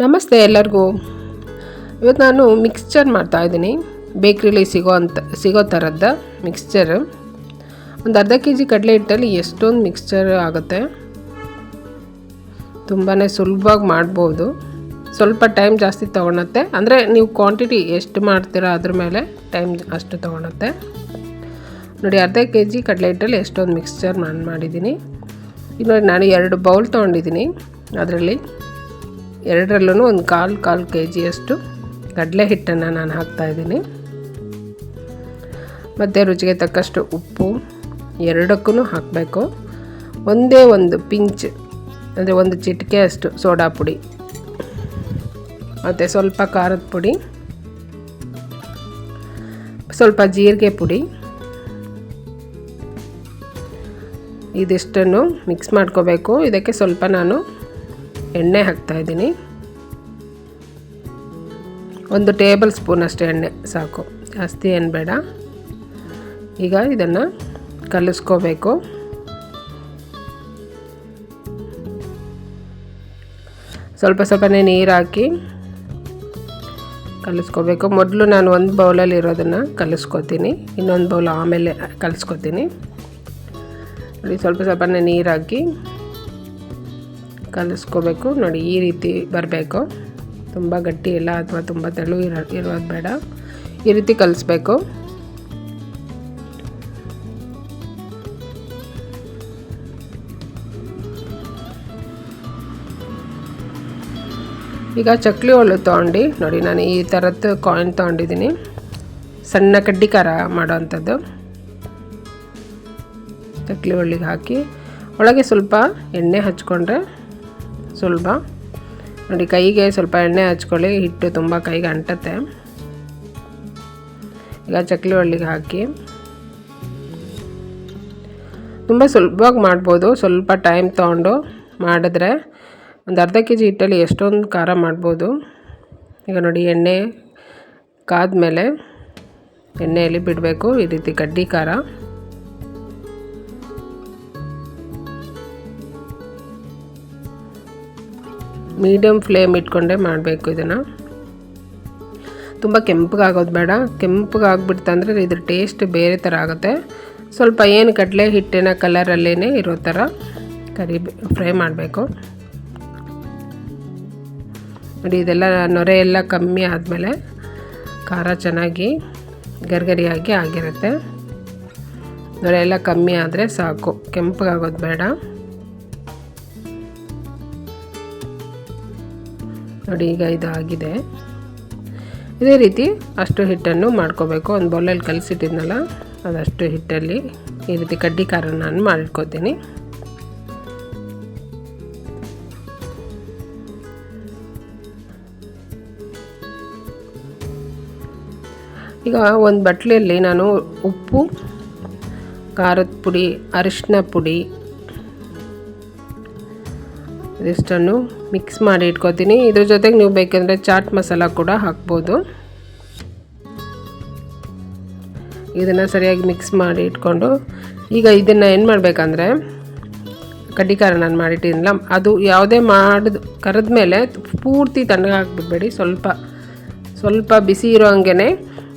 ನಮಸ್ತೆ ಎಲ್ಲರಿಗೂ. ಇವತ್ತು ನಾನು ಮಿಕ್ಸ್ಚರ್ ಮಾಡ್ತಾಯಿದ್ದೀನಿ ಬೇಕ್ರಿಲಿ ಸಿಗೋ ಅಂತ, ಸಿಗೋ ಥರದ್ದು ಮಿಕ್ಸ್ಚರ್ ಒಂದು ಅರ್ಧ ಕೆ ಜಿ ಕಡಲೆ ಹಿಟ್ಟಲ್ಲಿ ಎಷ್ಟೊಂದು ಮಿಕ್ಸ್ಚರ್ ಆಗುತ್ತೆ. ತುಂಬಾ ಸುಲಭವಾಗಿ ಮಾಡ್ಬೋದು. ಸ್ವಲ್ಪ ಟೈಮ್ ಜಾಸ್ತಿ ತೊಗೊಳತ್ತೆ. ಅಂದರೆ ನೀವು ಕ್ವಾಂಟಿಟಿ ಎಷ್ಟು ಮಾಡ್ತೀರಾ ಅದ್ರ ಮೇಲೆ ಟೈಮ್ ಅಷ್ಟು ತೊಗೊಳತ್ತೆ. ನೋಡಿ, ಅರ್ಧ ಕೆ ಜಿ ಕಡಲೆ ಹಿಟ್ಟಲ್ಲಿ ಎಷ್ಟೊಂದು ಮಿಕ್ಸ್ಚರ್ ನಾನು ಮಾಡಿದ್ದೀನಿ. ಈಗ ನೋಡಿ ನಾನು ಎರಡು ಬೌಲ್ ತೊಗೊಂಡಿದ್ದೀನಿ. ಅದರಲ್ಲಿ ಎರಡರಲ್ಲೂ ಒಂದು ಕಾಲು ಕಾಲು ಕೆ ಜಿಯಷ್ಟು ಕಡಲೆ ಹಿಟ್ಟನ್ನು ನಾನು ಹಾಕ್ತಾಯಿದ್ದೀನಿ ಮತ್ತು ರುಚಿಗೆ ತಕ್ಕಷ್ಟು ಉಪ್ಪು ಎರಡಕ್ಕೂ ಹಾಕಬೇಕು. ಒಂದೇ ಒಂದು ಪಿಂಚ್, ಅಂದರೆ ಒಂದು ಚಿಟಿಕೆ ಅಷ್ಟು ಸೋಡಾ ಪುಡಿ. ಮತ್ತು ಸ್ವಲ್ಪ ಖಾರದ ಪುಡಿ. ಸ್ವಲ್ಪ ಜೀರಿಗೆ ಪುಡಿ. ಇದಿಷ್ಟನ್ನು ಮಿಕ್ಸ್ ಮಾಡ್ಕೋಬೇಕು. ಇದಕ್ಕೆ ಸ್ವಲ್ಪ ನಾನು ಎಣ್ಣೆ ಹಾಕ್ತಾಯಿದ್ದೀನಿ ಒಂದು ಟೇಬಲ್ ಸ್ಪೂನ್ ಅಷ್ಟೇ ಎಣ್ಣೆ, ಸಾಕು. ಜಾಸ್ತಿ ಏನು ಬೇಡ. ಈಗ ಇದನ್ನು ಕಲಿಸ್ಕೋಬೇಕು. ಸ್ವಲ್ಪ ಸ್ವಲ್ಪನೇ ನೀರು ಹಾಕಿ ಕಲಿಸ್ಕೋಬೇಕು. ಮೊದಲು ನಾನು ಒಂದು ಬೌಲಲ್ಲಿ ಇರೋದನ್ನು ಕಲಿಸ್ಕೋತೀನಿ. ಇನ್ನೊಂದು ಬೌಲ್ ಆಮೇಲೆ ಕಲಿಸ್ಕೋತೀನಿ. ಸ್ವಲ್ಪ ಸ್ವಲ್ಪನೇ ನೀರು ಹಾಕಿ ಕಲಿಸ್ಕೋಬೇಕು. ನೋಡಿ, ಈ ರೀತಿ ಬರಬೇಕು. ತುಂಬ ಗಟ್ಟಿ ಇಲ್ಲ ಅಥವಾ ತುಂಬ ತೆಳು ಇರೋ, ಇರೋದು ಬೇಡ. ಈ ರೀತಿ ಕಲಿಸ್ಬೇಕು. ಈಗ ಚಕ್ಲಿ ಹೋಳು ತೊಗೊಂಡು. ನೋಡಿ, ನಾನು ಈ ಥರದ್ದು ಕಾಯಿನ್ ತೊಗೊಂಡಿದ್ದೀನಿ. ಸಣ್ಣ ಕಡ್ಡಿ ಖಾರ ಮಾಡೋವಂಥದ್ದು ಚಕ್ಲಿ ಒಳ್ಳಿಗೆ ಹಾಕಿ. ಒಳಗೆ ಸ್ವಲ್ಪ ಎಣ್ಣೆ ಹಚ್ಕೊಂಡ್ರೆ ಸುಲಭ ನೋಡಿ, ಕೈಗೆ ಸ್ವಲ್ಪ ಎಣ್ಣೆ ಹಚ್ಕೊಳ್ಳಿ. ಹಿಟ್ಟು ತುಂಬ ಕೈಗೆ ಅಂಟತ್ತೆ. ಈಗ ಚಕ್ಲಿ ಒಳ್ಳಿಗೆ ಹಾಕಿ. ತುಂಬ ಸುಲಭವಾಗಿ ಮಾಡ್ಬೋದು. ಸ್ವಲ್ಪ ಟೈಮ್ ತೊಗೊಂಡು ಮಾಡಿದ್ರೆ ಒಂದು ಅರ್ಧ ಕೆ ಜಿ ಹಿಟ್ಟಲ್ಲಿ ಎಷ್ಟೊಂದು ಖಾರ ಮಾಡ್ಬೋದು. ಈಗ ನೋಡಿ, ಎಣ್ಣೆ ಕಾದ ಮೇಲೆ ಎಣ್ಣೆಯಲ್ಲಿ ಬಿಡಬೇಕು. ಈ ರೀತಿ ಕಡ್ಡಿ ಖಾರ. ಮೀಡಿಯಮ್ ಫ್ಲೇಮ್ ಇಟ್ಕೊಂಡೇ ಮಾಡಬೇಕು ಇದನ್ನು. ತುಂಬ ಕೆಂಪಗಾಗೋದು ಬೇಡ. ಕೆಂಪಗಾಗ್ಬಿಡ್ತಂದ್ರೆ ಇದ್ರ ಟೇಸ್ಟ್ ಬೇರೆ ಥರ ಆಗುತ್ತೆ. ಸ್ವಲ್ಪ ಏನು ಕಡಲೆ ಹಿಟ್ಟಿನ ಕಲರಲ್ಲೇ ಇರೋ ಥರ ಕರಿ ಫ್ರೈ ಮಾಡಬೇಕು. ನೋಡಿ, ಇದೆಲ್ಲ ನೊರೆ ಎಲ್ಲ ಕಮ್ಮಿ ಆದಮೇಲೆ ಖಾರ ಚೆನ್ನಾಗಿ ಗರ್ಗರಿಯಾಗಿ ಆಗಿರುತ್ತೆ. ನೊರೆ ಎಲ್ಲ ಕಮ್ಮಿ ಆದರೆ ಸಾಕು. ಕೆಂಪಗಾಗೋದು ಬೇಡ. ನೋಡಿ, ಈಗ ಇದಾಗಿದೆ. ಇದೇ ರೀತಿ ಅಷ್ಟು ಹಿಟ್ಟನ್ನು ಮಾಡ್ಕೋಬೇಕು. ಒಂದು ಬೌಲಲ್ಲಿ ಕಲಸಿಟ್ಟಿದ್ನಲ್ಲ, ಅದಷ್ಟು ಹಿಟ್ಟಲ್ಲಿ ಈ ರೀತಿ ಕಡ್ಡಿ ಖಾರನ ನಾನು ಮಾಡಿಟ್ಕೋತೀನಿ ಈಗ ಒಂದು ಬಟ್ಲೆಯಲ್ಲಿ ನಾನು ಉಪ್ಪು, ಖಾರದ ಪುಡಿ ಅರಿಶಿನ ಪುಡಿ ಇದಿಷ್ಟನ್ನು ಮಿಕ್ಸ್ ಮಾಡಿ ಇಟ್ಕೋತೀನಿ. ಇದ್ರ ಜೊತೆಗೆ ನೀವು ಬೇಕೆಂದರೆ ಚಾಟ್ ಮಸಾಲ ಕೂಡ ಹಾಕ್ಬೋದು. ಇದನ್ನು ಸರಿಯಾಗಿ ಮಿಕ್ಸ್ ಮಾಡಿ ಇಟ್ಕೊಂಡು, ಈಗ ಇದನ್ನು ಏನು ಮಾಡಬೇಕಂದ್ರೆ ಕಡ್ಡಿ ಖಾರ ನಾನು ಮಾಡಿಟ್ಟಿದ್ದಿಲ್ಲ ಅದು ಯಾವುದೇ ಮಾಡಿದ, ಕರೆದ ಮೇಲೆ ಪೂರ್ತಿ ತಣ್ಣಗೆ ಹಾಕ್ಬಿಡ್ಬೇಡಿ ಸ್ವಲ್ಪ ಸ್ವಲ್ಪ ಬಿಸಿ ಇರೋ ಹಂಗೆ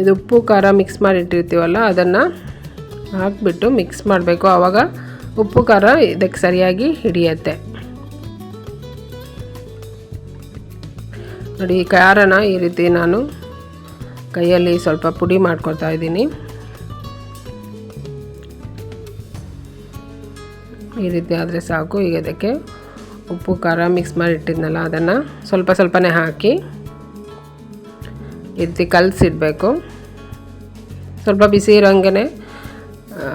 ಇದು ಉಪ್ಪು, ಖಾರ ಮಿಕ್ಸ್ ಮಾಡಿಟ್ಟಿರ್ತೀವಲ್ಲ ಅದನ್ನು ಹಾಕ್ಬಿಟ್ಟು ಮಿಕ್ಸ್ ಮಾಡಬೇಕು. ಆವಾಗ ಉಪ್ಪು, ಖಾರ ಇದಕ್ಕೆ ಸರಿಯಾಗಿ ಹಿಡಿಯತ್ತೆ. ನೋಡಿ, ಖಾರನ ಈ ರೀತಿ ನಾನು ಕೈಯಲ್ಲಿ ಸ್ವಲ್ಪ ಪುಡಿ ಮಾಡ್ಕೊಳ್ತಾ ಇದ್ದೀನಿ. ಈ ರೀತಿ ಆದರೆ ಸಾಕು. ಈಗ ಅದಕ್ಕೆ ಉಪ್ಪು, ಖಾರ ಮಿಕ್ಸ್ ಮಾಡಿ ಇಟ್ಟಿದ್ನಲ್ಲ, ಅದನ್ನು ಸ್ವಲ್ಪ ಸ್ವಲ್ಪನೇ ಹಾಕಿ ಈ ರೀತಿ ಕಲಸಿಡಬೇಕು. ಸ್ವಲ್ಪ ಬಿಸಿ ಇರೋಂಗೆ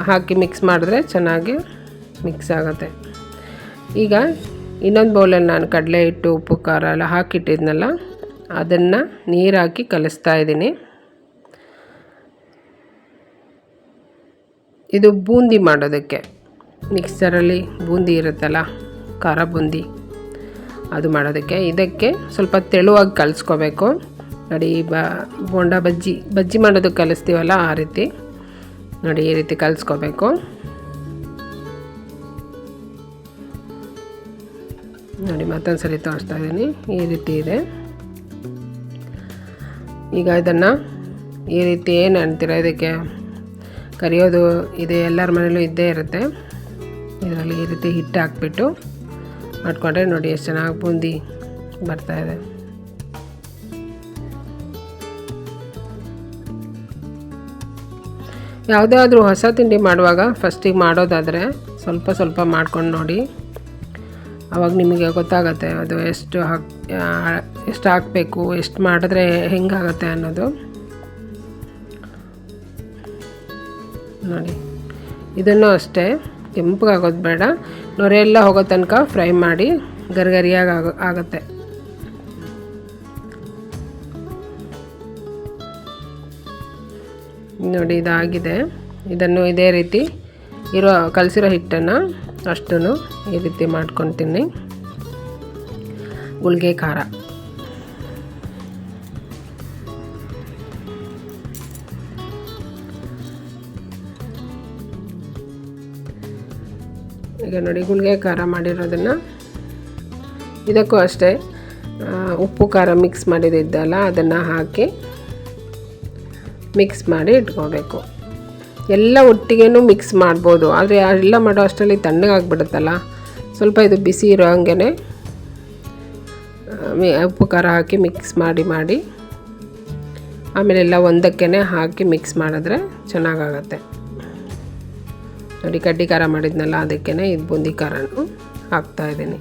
ಹಾಕಿ ಮಿಕ್ಸ್ ಮಾಡಿದ್ರೆ ಚೆನ್ನಾಗಿ ಮಿಕ್ಸ್ ಆಗುತ್ತೆ. ಈಗ ಇನ್ನೊಂದು ಬೌಲಲ್ಲಿ ನಾನು ಕಡಲೆ ಹಿಟ್ಟು, ಉಪ್ಪು, ಖಾರ ಎಲ್ಲ ಹಾಕಿಟ್ಟಿದ್ನಲ್ಲ ಅದನ್ನು ನೀರಾಕಿ ಕಲಿಸ್ತಾ ಇದ್ದೀನಿ. ಇದು ಬೂಂದಿ ಮಾಡೋದಕ್ಕೆ. ಮಿಕ್ಸರಲ್ಲಿ ಬೂಂದಿ ಇರುತ್ತಲ್ಲ, ಖಾರ ಬೂಂದಿ, ಅದು ಮಾಡೋದಕ್ಕೆ. ಇದಕ್ಕೆ ಸ್ವಲ್ಪ ತೆಳುವಾಗಿ ಕಲಿಸ್ಕೋಬೇಕು. ನೋಡಿ, ಬ, ಬೋಂಡ ಬಜ್ಜಿ ಬಜ್ಜಿ ಮಾಡೋದಕ್ಕೆ ಕಲಿಸ್ತೀವಲ್ಲ ಆ ರೀತಿ. ನೋಡಿ, ಈ ರೀತಿ ಕಲಿಸ್ಕೋಬೇಕು. ನೋಡಿ ಮತ್ತೊಂದು ಸರಿ ತೋರಿಸ್ತಾ ಇದ್ದೀನಿ. ಈ ರೀತಿ ಇದೆ. ಈಗ ಇದನ್ನು ಈ ರೀತಿ ಏನು ಅಂತೀರ ಇದಕ್ಕೆ? ಕರಿಯೋದು ಇದೆ, ಎಲ್ಲರ ಮನೇಲೂ ಇದ್ದೇ ಇರುತ್ತೆ. ಇದರಲ್ಲಿ ಈ ರೀತಿ ಹಿಟ್ಟು ಹಾಕ್ಬಿಟ್ಟು ಮಾಡಿಕೊಂಡ್ರೆ ನೋಡಿ ಎಷ್ಟು ಚೆನ್ನಾಗಿ ಬೂಂದಿ ಬರ್ತಾಯಿದೆ ಯಾವುದೇ ಆದರೂ ಹೊಸ ತಿಂಡಿ ಮಾಡುವಾಗ ಫಸ್ಟಿಗೆ ಮಾಡೋದಾದರೆ ಸ್ವಲ್ಪ ಸ್ವಲ್ಪ ಮಾಡ್ಕೊಂಡು ನೋಡಿ. ಆವಾಗ ನಿಮಗೆ ಗೊತ್ತಾಗತ್ತೆ ಅದು ಎಷ್ಟು ಹಾಕ್ ಎಷ್ಟು ಹಾಕಬೇಕು, ಎಷ್ಟು ಮಾಡಿದ್ರೆ ಹೆಂಗಾಗತ್ತೆ ಅನ್ನೋದು. ನೋಡಿ, ಇದನ್ನು ಅಷ್ಟೇ. ಕೆಂಪಗಾಗೋದು ಬೇಡ ನೊರೆಯೆಲ್ಲ ಹೋಗೋ ತನಕ ಫ್ರೈ ಮಾಡಿ ಗರಿಗರಿಯಾಗಿ ಆಗೋ ಆಗುತ್ತೆ. ನೋಡಿ, ಇದಾಗಿದೆ. ಇದನ್ನು ಇದೇ ರೀತಿ ಇರೋ ಕಲಸಿರೋ ಹಿಟ್ಟನ್ನು ಅಷ್ಟೂ ಈ ರೀತಿ ಮಾಡ್ಕೊತೀನಿ ಗುಳಿಗೆ ಖಾರ. ಈಗ ನೋಡಿ, ಗುಳಿಗೆ ಖಾರ ಮಾಡಿರೋದನ್ನು. ಇದಕ್ಕೂ ಅಷ್ಟೇ ಉಪ್ಪು, ಖಾರ ಮಿಕ್ಸ್ ಮಾಡಿದ್ದಲ್ಲ ಅದನ್ನು ಹಾಕಿ ಮಿಕ್ಸ್ ಮಾಡಿ ಇಟ್ಕೋಬೇಕು. ಎಲ್ಲ ಒಟ್ಟಿಗೆ ಮಿಕ್ಸ್ ಮಾಡ್ಬೋದು. ಆದರೆ ಎಲ್ಲ ಮಾಡೋ ಅಷ್ಟರಲ್ಲಿ ತಣ್ಣಗಾಗ್ಬಿಡುತ್ತಲ್ಲ ಸ್ವಲ್ಪ ಇದು ಬಿಸಿ ಇರೋ ಹಂಗೆ ಉಪ್ಪು ಖಾರ ಹಾಕಿ ಮಿಕ್ಸ್ ಮಾಡಿ ಮಾಡಿ, ಆಮೇಲೆ ಎಲ್ಲ ಒಂದಕ್ಕೇ ಹಾಕಿ ಮಿಕ್ಸ್ ಮಾಡಿದ್ರೆ ಚೆನ್ನಾಗಾಗತ್ತೆ. ನೋಡಿ, ಕಡ್ಡಿ ಖಾರ ಮಾಡಿದ್ನಲ್ಲ ಅದಕ್ಕೇ ಇದು ಬೂಂದಿ ಖಾರನೂ ಹಾಕ್ತಾಯಿದ್ದೀನಿ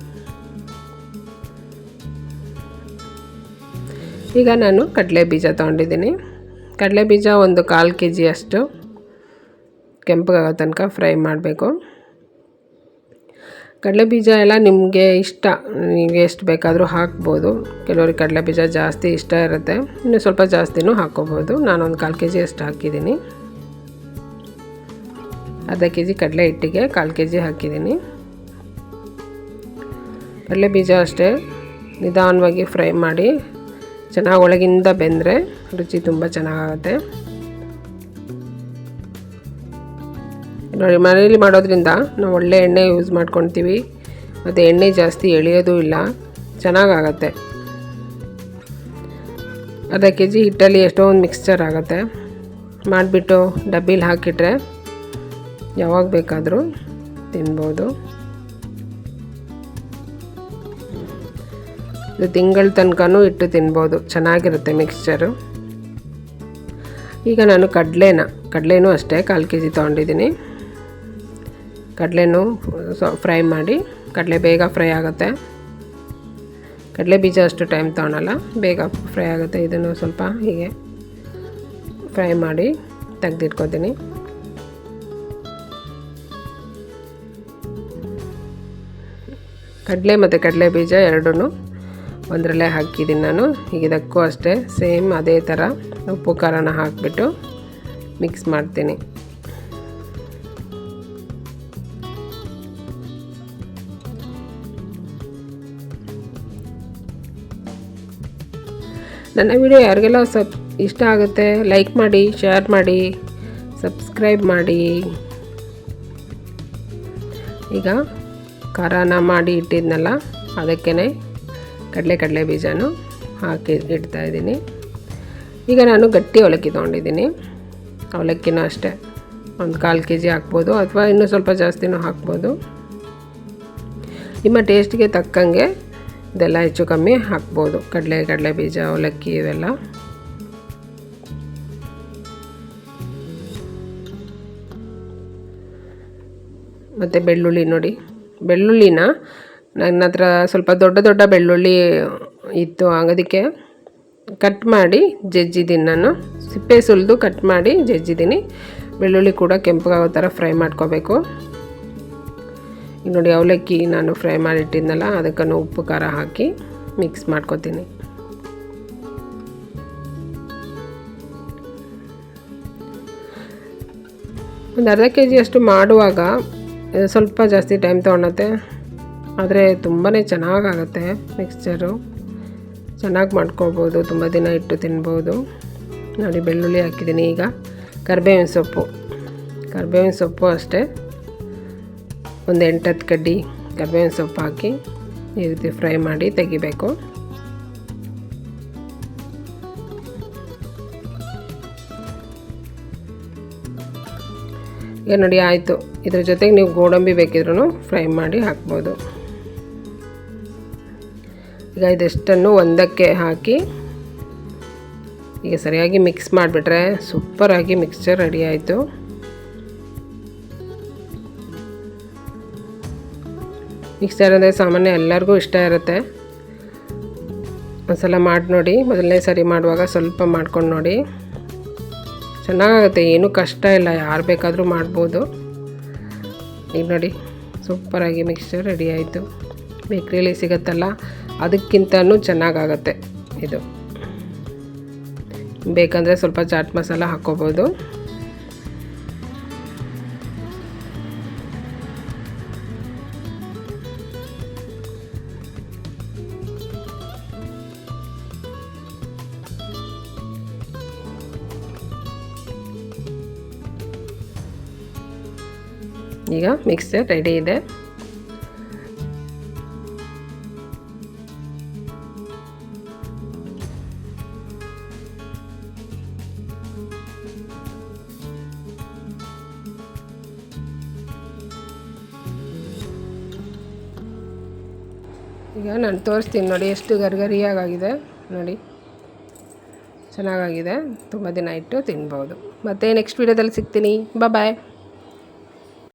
ಈಗ ನಾನು ಕಡಲೆ ಬೀಜ ತೊಗೊಂಡಿದ್ದೀನಿ. ಕಡಲೆ ಬೀಜ ಒಂದು ಕಾಲು ಕೆ ಜಿ ಅಷ್ಟು. ಕೆಂಪಗಾಗೋ ತನಕ ಫ್ರೈ ಮಾಡಬೇಕು. ಕಡಲೆ ಬೀಜ ಎಲ್ಲ ನಿಮಗೆ ಇಷ್ಟ, ನಿಮಗೆ ಎಷ್ಟು ಬೇಕಾದರೂ ಹಾಕ್ಬೋದು. ಕೆಲವ್ರಿಗೆ ಕಡಲೆ ಬೀಜ ಜಾಸ್ತಿ ಇಷ್ಟ ಇರುತ್ತೆ, ಇನ್ನು ಸ್ವಲ್ಪ ಜಾಸ್ತಿನೂ ಹಾಕ್ಕೋಬೋದು. ನಾನೊಂದು ಕಾಲು ಕೆ ಜಿ ಅಷ್ಟು ಹಾಕಿದ್ದೀನಿ. ಅರ್ಧ ಕೆ ಜಿ ಕಡಲೆ ಹಿಟ್ಟಿಗೆ ಕಾಲು ಕೆ ಜಿ ಹಾಕಿದ್ದೀನಿ. ಕಡಲೆ ಬೀಜ ಅಷ್ಟೇ, ನಿಧಾನವಾಗಿ ಫ್ರೈ ಮಾಡಿ ಚೆನ್ನಾಗಿ ಒಳಗಿಂದ ಬೆಂದರೆ ರುಚಿ ತುಂಬ ಚೆನ್ನಾಗಾಗುತ್ತೆ. ನೋಡಿ ಮನೇಲಿ ಮಾಡೋದ್ರಿಂದ ನಾವು ಒಳ್ಳೆ ಎಣ್ಣೆ ಯೂಸ್ ಮಾಡ್ಕೊತೀವಿ. ಮತ್ತು ಎಣ್ಣೆ ಜಾಸ್ತಿ ಎಳೆಯೋದು ಇಲ್ಲ, ಚೆನ್ನಾಗಾಗತ್ತೆ. ಅರ್ಧ ಕೆ ಜಿ ಹಿಟ್ಟಲ್ಲಿ ಎಷ್ಟೊಂದು ಮಿಕ್ಸ್ಚರ್ ಆಗುತ್ತೆ. ಮಾಡಿಬಿಟ್ಟು ಡಬ್ಬಿಲಿ ಹಾಕಿಟ್ರೆ ಯಾವಾಗ ಬೇಕಾದರೂ ತಿನ್ಬೋದು. ಇದು ತಿಂಗಳ ತನಕನೂ ಇಟ್ಟು ತಿನ್ಬೋದು, ಚೆನ್ನಾಗಿರುತ್ತೆ ಮಿಕ್ಸ್ಚರು ಈಗ ನಾನು ಕಡಲೆನ, ಕಡಲೆನೂ ಅಷ್ಟೇ, ಕಾಲು ಕೆ ಜಿ ತೊಗೊಂಡಿದ್ದೀನಿ. ಕಡಲೆನೂ ಫ್ರೈ ಮಾಡಿ, ಕಡಲೆ ಬೇಗ ಫ್ರೈ ಆಗುತ್ತೆ. ಕಡಲೆ ಬೀಜ ಅಷ್ಟು ಟೈಮ್ ತೊಗೊಳಲ್ಲ, ಬೇಗ ಫ್ರೈ ಆಗುತ್ತೆ. ಇದನ್ನು ಸ್ವಲ್ಪ ಹೀಗೆ ಫ್ರೈ ಮಾಡಿ ತೆಗೆದಿಟ್ಕೋತೀನಿ. ಕಡಲೆ ಮತ್ತು ಕಡಲೆ ಬೀಜ ಎರಡೂ ಒಂದರಲ್ಲೇ ಹಾಕಿದ್ದೀನಿ ನಾನು. ಈಗ ಇದಕ್ಕೂ ಅಷ್ಟೇ, ಸೇಮ್ ಅದೇ ಥರ ಉಪ್ಪು ಖಾರನ ಹಾಕಿಬಿಟ್ಟು ಮಿಕ್ಸ್ ಮಾಡ್ತೀನಿ. ನನ್ನ ವಿಡಿಯೋ ಯಾರಿಗೆಲ್ಲ ಸಬ್ ಇಷ್ಟ ಆಗುತ್ತೆ ಲೈಕ್ ಮಾಡಿ ಶೇರ್ ಮಾಡಿ ಸಬ್ಸ್ಕ್ರೈಬ್ ಮಾಡಿ. ಈಗ ಖಾರನ ಮಾಡಿ ಇಟ್ಟಿದ್ನಲ್ಲ ಅದಕ್ಕೇ ಕಡಲೆ ಕಡಲೆ ಬೀಜನೂ ಹಾಕಿ ಇಡ್ತಾ ಇದ್ದೀನಿ. ಈಗ ನಾನು ಗಟ್ಟಿ ಅವಲಕ್ಕಿ ತೊಗೊಂಡಿದ್ದೀನಿ. ಅವಲಕ್ಕಿನೂ ಅಷ್ಟೇ, ಒಂದು ಕಾಲು ಕೆ ಜಿ ಹಾಕ್ಬೋದು, ಅಥವಾ ಇನ್ನೂ ಸ್ವಲ್ಪ ಜಾಸ್ತಿನೂ ಹಾಕ್ಬೋದು. ನಿಮ್ಮ ಟೇಸ್ಟ್ಗೆ ತಕ್ಕಂಗೆ ಇದೆಲ್ಲ ಹೆಚ್ಚು ಕಮ್ಮಿ ಹಾಕ್ಬೋದು. ಕಡಲೆ ಕಡಲೆ ಬೀಜ, ಅವಲಕ್ಕಿ ಇವೆಲ್ಲ. ಮತ್ತು ಬೆಳ್ಳುಳ್ಳಿ ನೋಡಿ. ಬೆಳ್ಳುಳ್ಳಿನ ನನ್ನ ಹತ್ರ ಸ್ವಲ್ಪ ದೊಡ್ಡ ದೊಡ್ಡ ಬೆಳ್ಳುಳ್ಳಿ ಇತ್ತು. ಆಗೋದಕ್ಕೆ ಕಟ್ ಮಾಡಿ ಜಜ್ಜಿದ್ದೀನಿ ನಾನು. ಸಿಪ್ಪೆ ಸುಲಿದು ಕಟ್ ಮಾಡಿ ಜಜ್ಜಿದ್ದೀನಿ. ಬೆಳ್ಳುಳ್ಳಿ ಕೂಡ ಕೆಂಪಗಾಗೋ ಥರ ಫ್ರೈ ಮಾಡ್ಕೋಬೇಕು. ನೋಡಿ ಅವಲಕ್ಕಿ ನಾನು ಫ್ರೈ ಮಾಡಿಟ್ಟಿದ್ನಲ್ಲ, ಅದಕ್ಕನ್ನು ಉಪ್ಪು, ಖಾರ ಹಾಕಿ ಮಿಕ್ಸ್ ಮಾಡ್ಕೊತೀನಿ. ಒಂದು ಅರ್ಧ ಕೆ ಜಿಯಷ್ಟು ಮಾಡುವಾಗ ಸ್ವಲ್ಪ ಜಾಸ್ತಿ ಟೈಮ್ ತೊಗೊಳತ್ತೆ. ಆದರೆ ತುಂಬಾ ಚೆನ್ನಾಗಾಗತ್ತೆ ಮಿಕ್ಸ್ಚರು ಚೆನ್ನಾಗಿ ಮಾಡ್ಕೊಳ್ಬೋದು ತುಂಬ ದಿನ ಇಟ್ಟು ತಿನ್ಬೋದು. ನೋಡಿ ಬೆಳ್ಳುಳ್ಳಿ ಹಾಕಿದ್ದೀನಿ ಈಗ. ಕರ್ಬೇವಿನ ಸೊಪ್ಪು. ಕರ್ಬೇವಿನ ಸೊಪ್ಪು ಅಷ್ಟೇ. ಒಂದು ಎಂಟತ್ತು ಕಡ್ಡಿ ಕರ್ಬೇವಿನ ಸೊಪ್ಪು ಹಾಕಿ ಈ ರೀತಿ ಫ್ರೈ ಮಾಡಿ ತೆಗಿಬೇಕು. ಈಗ ನೋಡಿ ಆಯಿತು. ಇದ್ರ ಜೊತೆಗೆ ನೀವು ಗೋಡಂಬಿ ಬೇಕಿದ್ರೂ ಫ್ರೈ ಮಾಡಿ ಹಾಕ್ಬೋದು. ಈಗ ಇದೆಷ್ಟನ್ನು ಒಂದಕ್ಕೆ ಹಾಕಿ ಈಗ ಸರಿಯಾಗಿ ಮಿಕ್ಸ್ ಮಾಡಿಬಿಟ್ರೆ ಸೂಪರಾಗಿ ಮಿಕ್ಸ್ಚರ್ ರೆಡಿ ಆಯಿತು. ಮಿಕ್ಸರ್ ಅಂದರೆ ಸಾಮಾನ್ಯ ಎಲ್ಲರಿಗೂ ಇಷ್ಟ ಇರುತ್ತೆ. ಒಂದ್ಸಲ ಮಾಡಿ ನೋಡಿ, ಮೊದಲನೇ ಸರಿ ಮಾಡುವಾಗ ಸ್ವಲ್ಪ ಮಾಡ್ಕೊಂಡು ನೋಡಿ. ಚೆನ್ನಾಗಾಗುತ್ತೆ, ಏನೂ ಕಷ್ಟ ಇಲ್ಲ, ಯಾರು ಬೇಕಾದರೂ ಮಾಡ್ಬೋದು. ಈಗ ನೋಡಿ ಸೂಪರಾಗಿ ಮಿಕ್ಸ್ಚರ್ ರೆಡಿ ಆಯಿತು. ಬೇಕ್ರಿಲಿ ಸಿಗುತ್ತಲ್ಲ, ಅದಕ್ಕಿಂತನೂ ಚೆನ್ನಾಗಾಗತ್ತೆ ಇದು. ಬೇಕಂದರೆ ಸ್ವಲ್ಪ ಚಾಟ್ ಮಸಾಲ ಹಾಕ್ಕೋಬೋದು ಈಗ ಮಿಕ್ಸರ್ ರೆಡಿ ಇದೆ. ಈಗ ನಾನು ತೋರಿಸ್ತೀನಿ ನೋಡಿ ಎಷ್ಟು ಗರ್ಗರಿಯಾಗಿದೆ ನೋಡಿ. ಚೆನ್ನಾಗಾಗಿದೆ. ತುಂಬ ದಿನ ಇಟ್ಟು ತಿನ್ಬೋದು. ಮತ್ತು ನೆಕ್ಸ್ಟ್ ವೀಡಿಯೋದಲ್ಲಿ ಸಿಗ್ತೀನಿ. ಬಾಯ್